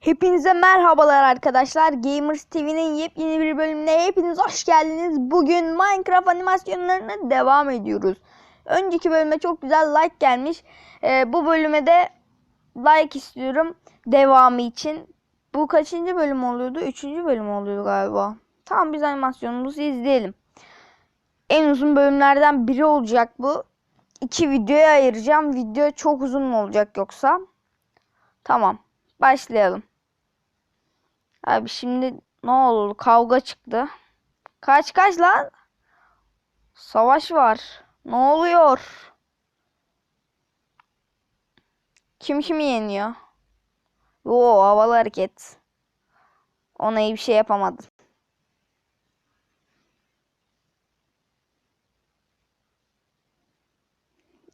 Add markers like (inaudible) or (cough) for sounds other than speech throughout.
Hepinize merhabalar arkadaşlar. Gamers TV'nin yepyeni bir bölümüne hepiniz hoş geldiniz. Bugün Minecraft animasyonlarına devam ediyoruz. Önceki bölüme çok güzel like gelmiş. Ee, bu bölüme de like istiyorum devamı için. Bu kaçıncı bölüm oluyordu? Üçüncü bölüm oluyor galiba. Tamam biz animasyonumuzu izleyelim. En uzun bölümlerden biri olacak bu. İki videoya ayıracağım. Video çok uzun mu olacak yoksa? Tamam. Başlayalım. Abi şimdi ne oldu? Kavga çıktı. Kaç kaç lan? Savaş var. Ne oluyor? Kim kimi yeniyor? Oo havalı hareket. Ona iyi bir şey yapamadım.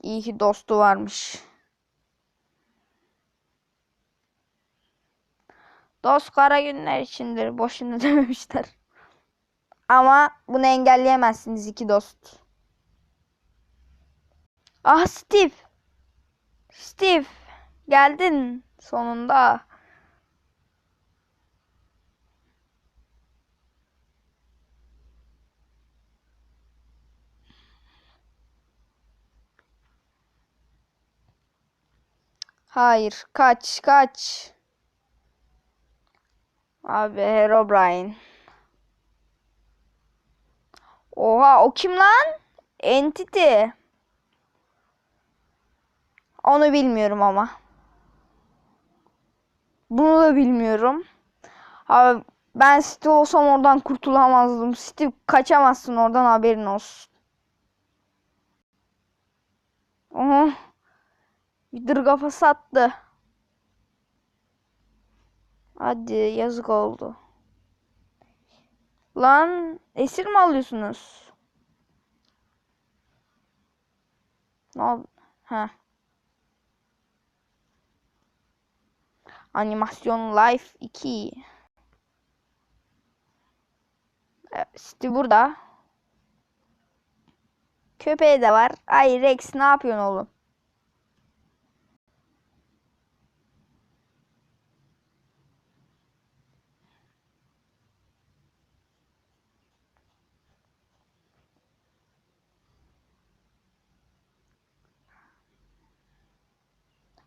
İyi ki dostu varmış. Dost kara günler içindir. Boşuna (laughs) dememişler. Ama bunu engelleyemezsiniz iki dost. Ah Steve. Steve. Geldin sonunda. Hayır, kaç, kaç. Abi Herobrine. Oha o kim lan? Entity. Onu bilmiyorum ama. Bunu da bilmiyorum. Abi ben Steve olsam oradan kurtulamazdım. Steve kaçamazsın oradan haberin olsun. Oha. Bir kafası attı. Hadi yazık oldu. Lan esir mi alıyorsunuz? Ne oldu? Ha. Animasyon Life 2. Evet, Steve burada. Köpeği de var. Ay Rex ne yapıyorsun oğlum?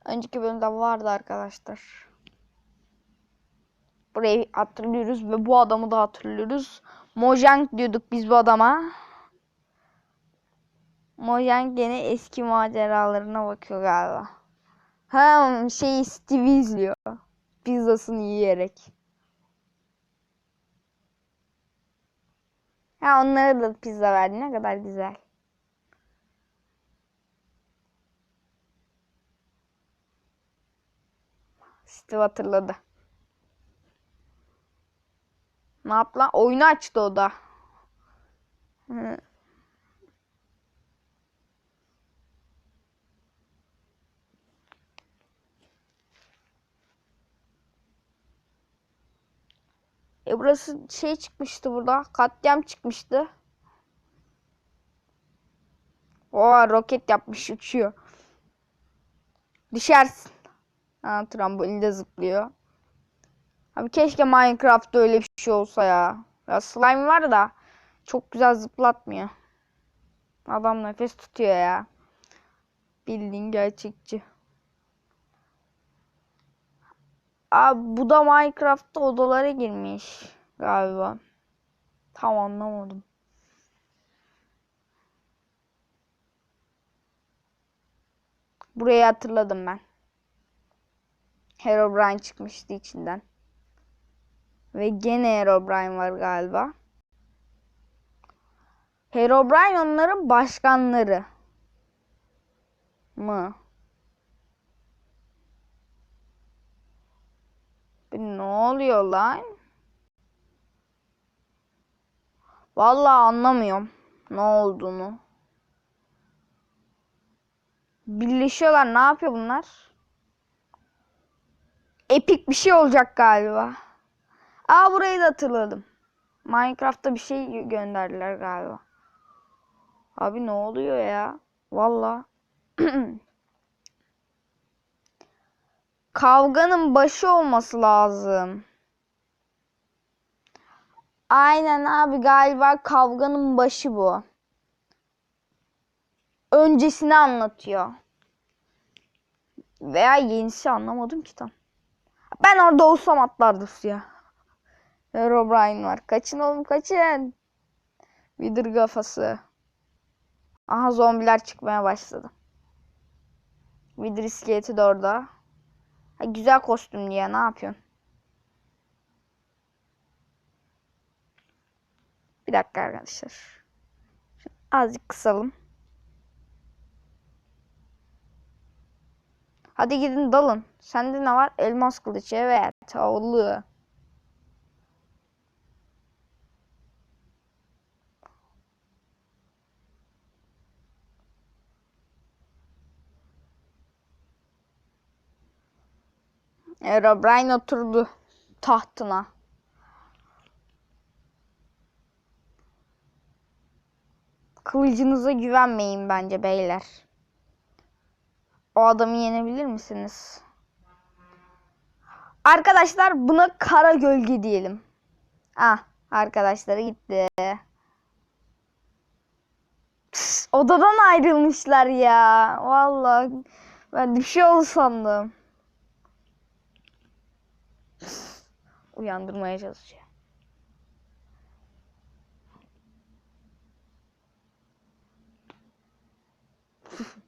Önceki bölümde vardı arkadaşlar. Burayı hatırlıyoruz ve bu adamı da hatırlıyoruz. Mojang diyorduk biz bu adama. Mojang gene eski maceralarına bakıyor galiba. Ha şey Steve izliyor. Pizzasını yiyerek. Ha onlara da pizza verdi. Ne kadar güzel. Steve hatırladı. Ne yaptı lan? Oyunu açtı o da. E burası şey çıkmıştı burada. Katliam çıkmıştı. Oha roket yapmış uçuyor. Düşersin. Ha, trambolinde zıplıyor. Abi keşke Minecraft'ta öyle bir şey olsa ya. Ya slime var da çok güzel zıplatmıyor. Adam nefes tutuyor ya. Bildiğin gerçekçi. Abi bu da Minecraft'ta odalara girmiş galiba. Tam anlamadım. Burayı hatırladım ben. Herobrine çıkmıştı içinden. Ve gene Herobrine var galiba. Herobrine onların başkanları mı? Ne oluyor lan? Vallahi anlamıyorum ne olduğunu. Birleşiyorlar. Ne yapıyor bunlar? Epik bir şey olacak galiba. Aa burayı da hatırladım. Minecraft'ta bir şey gönderdiler galiba. Abi ne oluyor ya? Valla. (clears throat) Kavganın başı olması lazım. Aynen abi galiba kavganın başı bu. Öncesini anlatıyor. Veya yenisi anlamadım ki tam. Ben orada olsam atlardım suya. Herobrine var. Kaçın oğlum kaçın. Vidir kafası. Aha zombiler çıkmaya başladı. Vidir iskeleti de orada. Ha, güzel kostüm diye ne yapıyorsun? Bir dakika arkadaşlar. Şunu azıcık kısalım. Hadi gidin dalın. Sende ne var? Elmas kılıç. Evet. Oğlu. Herobrine oturdu tahtına. Kılıcınıza güvenmeyin bence beyler. O adamı yenebilir misiniz? Arkadaşlar buna kara gölge diyelim. Ah arkadaşları gitti. Pıs, odadan ayrılmışlar ya. Vallahi ben bir şey oldu sandım. Uyandırmaya çalışıyor. (laughs)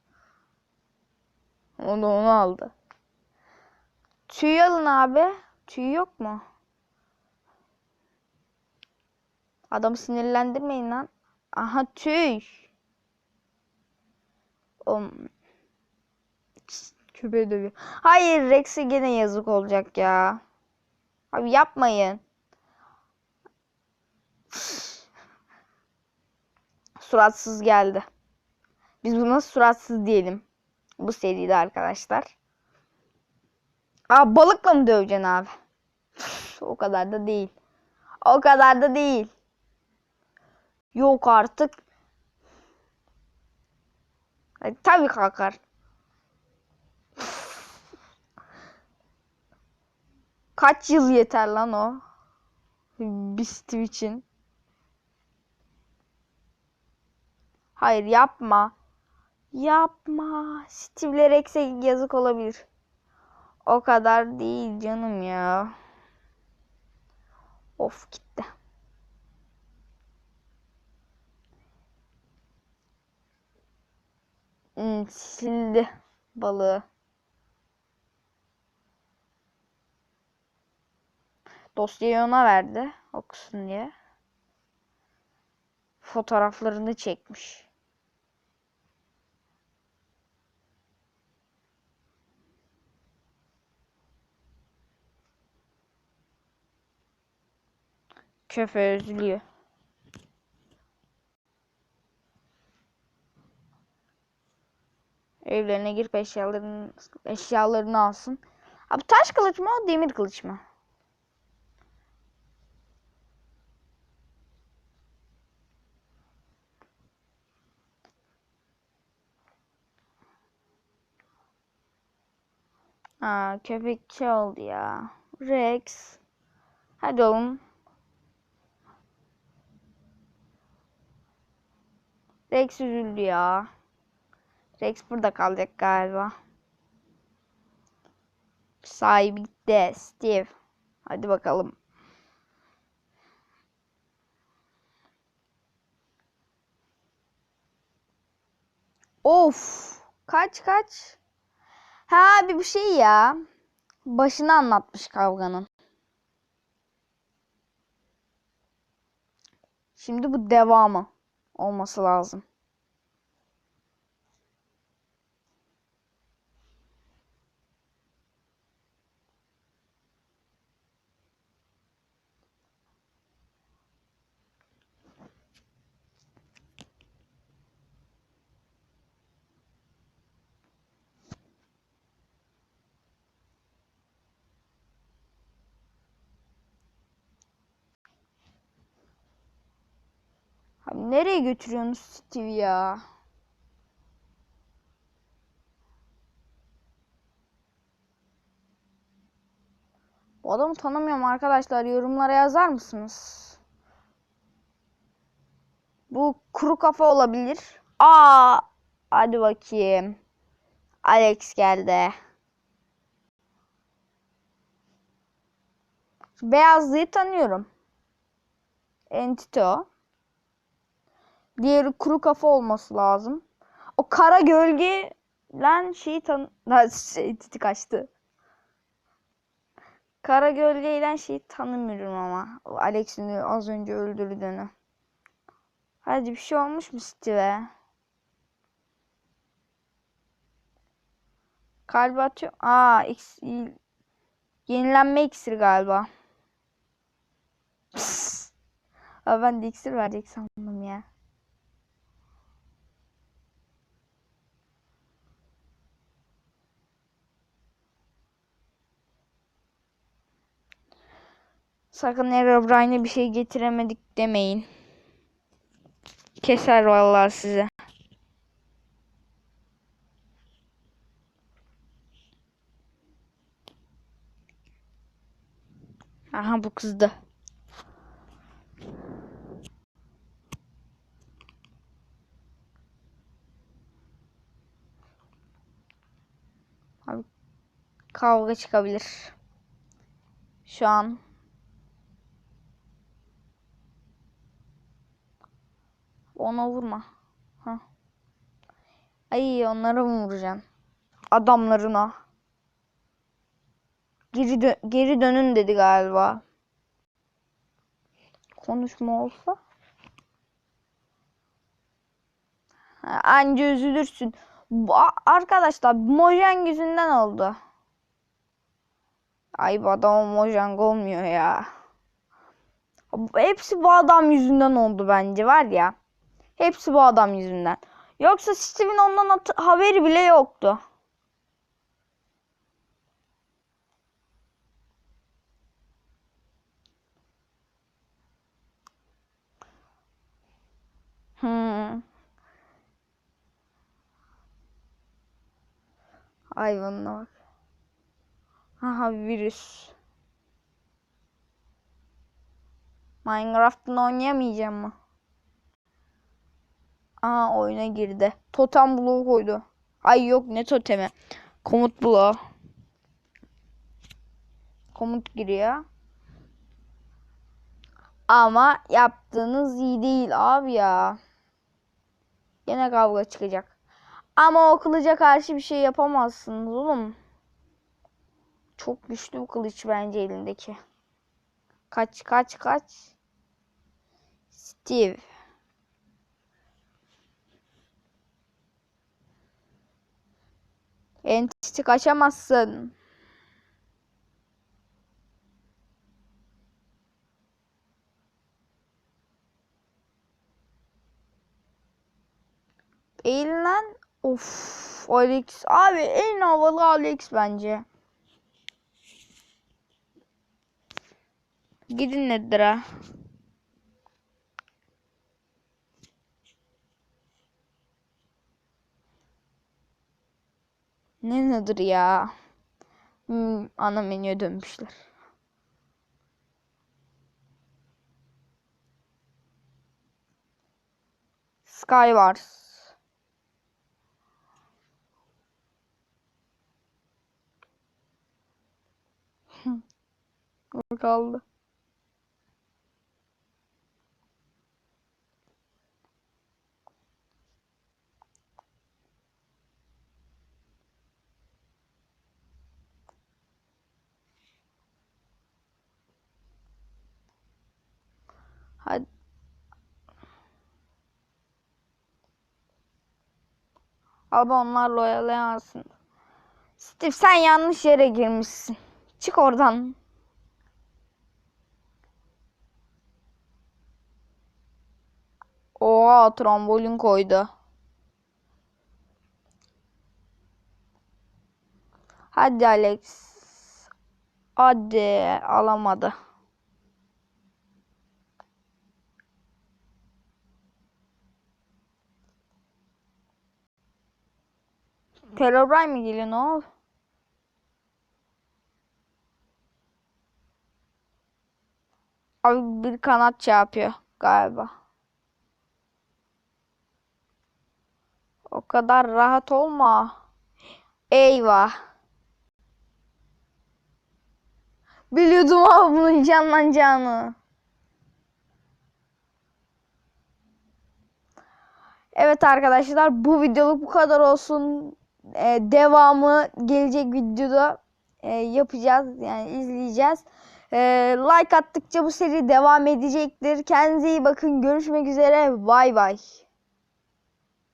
O da onu aldı. Tüy alın abi. Tüy yok mu? Adamı sinirlendirmeyin lan. Aha tüy. Oğlum. Köpeği dövüyor. Hayır Rex'e gene yazık olacak ya. Abi yapmayın. Suratsız geldi. Biz buna suratsız diyelim. Bu seride arkadaşlar. Aa balıkla mı döveceksin abi? o kadar da değil. O kadar da değil. Yok artık. Ay, tabii kalkar. Kaç yıl yeter lan o? Bir Steve için. Hayır yapma. Yapma. Steve'le Rex'e yazık olabilir. O kadar değil canım ya. Of gitti. Hmm, sildi balığı. Dosyayı ona verdi okusun diye. Fotoğraflarını çekmiş. Köfe üzülüyor. Evlerine girip eşyalarını, eşyalarını alsın. Abi taş kılıç mı o demir kılıç mı? Aa köpekçi oldu ya. Rex. Hadi oğlum. Rex üzüldü ya. Rex burada kalacak galiba. Sahibi gitti. Steve. Hadi bakalım. Of. Kaç kaç. Ha bir bir şey ya. Başını anlatmış kavganın. Şimdi bu devamı olması lazım. Abi nereye götürüyorsunuz Steve ya? Bu adamı tanımıyorum arkadaşlar. Yorumlara yazar mısınız? Bu kuru kafa olabilir. Aa, hadi bakayım. Alex geldi. Şu Beyazlıyı tanıyorum. Entity o. Diğeri kuru kafa olması lazım. O kara gölge lan şeyi tan... Şey, titi kaçtı. Kara gölgeyle şeyi tanımıyorum ama. Alex'in az önce öldürdüğünü. Hadi bir şey olmuş mu Steve? Kalp atıyor. Aa, X, yenilenme iksiri galiba. Pıs. Abi ben de iksir verecek sandım ya. Sakın Herobrine'e bir şey getiremedik demeyin. Keser vallahi size. Aha bu kızdı. Abi kavga çıkabilir. Şu an Ona vurma. Ha. Ay onlara mı vuracaksın? Adamlarına. Geri, dö geri dönün dedi galiba. Konuşma olsa. Ha, anca üzülürsün. Bu, arkadaşlar Mojang yüzünden oldu. Ay bu adam Mojang olmuyor ya. Hepsi bu adam yüzünden oldu bence var ya. Hepsi bu adam yüzünden. Yoksa Steve'in ondan haberi bile yoktu. Hmm. Hayvanına bak. Aha virüs. Minecraft'ın oynayamayacağım mı? Aa oyuna girdi. Totem bloğu koydu. Ay yok ne totemi. Komut bloğu. Komut giriyor. Ama yaptığınız iyi değil abi ya. Yine kavga çıkacak. Ama o kılıca karşı bir şey yapamazsınız oğlum. Çok güçlü bu kılıç bence elindeki. Kaç kaç kaç. Steve. Entity kaçamazsın. Eğilen of Alex abi en havalı Alex bence. Gidin Nedir'a. Ne nedir ya? Hmm, ana menüye dönmüşler. Skywars. kaldı. Hadi. Abi onlarla oyalayamazsın. Steve sen yanlış yere girmişsin. Çık oradan. Oha trambolin koydu. Hadi Alex. Hadi alamadı. Herobrine mi geliyor ne oldu? Abi bir kanat çarpıyor galiba. O kadar rahat olma. Eyvah. Biliyordum abi bunun canlanacağını. Evet arkadaşlar bu videoluk bu kadar olsun. Ee, devamı gelecek videoda e, yapacağız yani izleyeceğiz. Ee, like attıkça bu seri devam edecektir. Kendinize iyi bakın. Görüşmek üzere. Bay bay.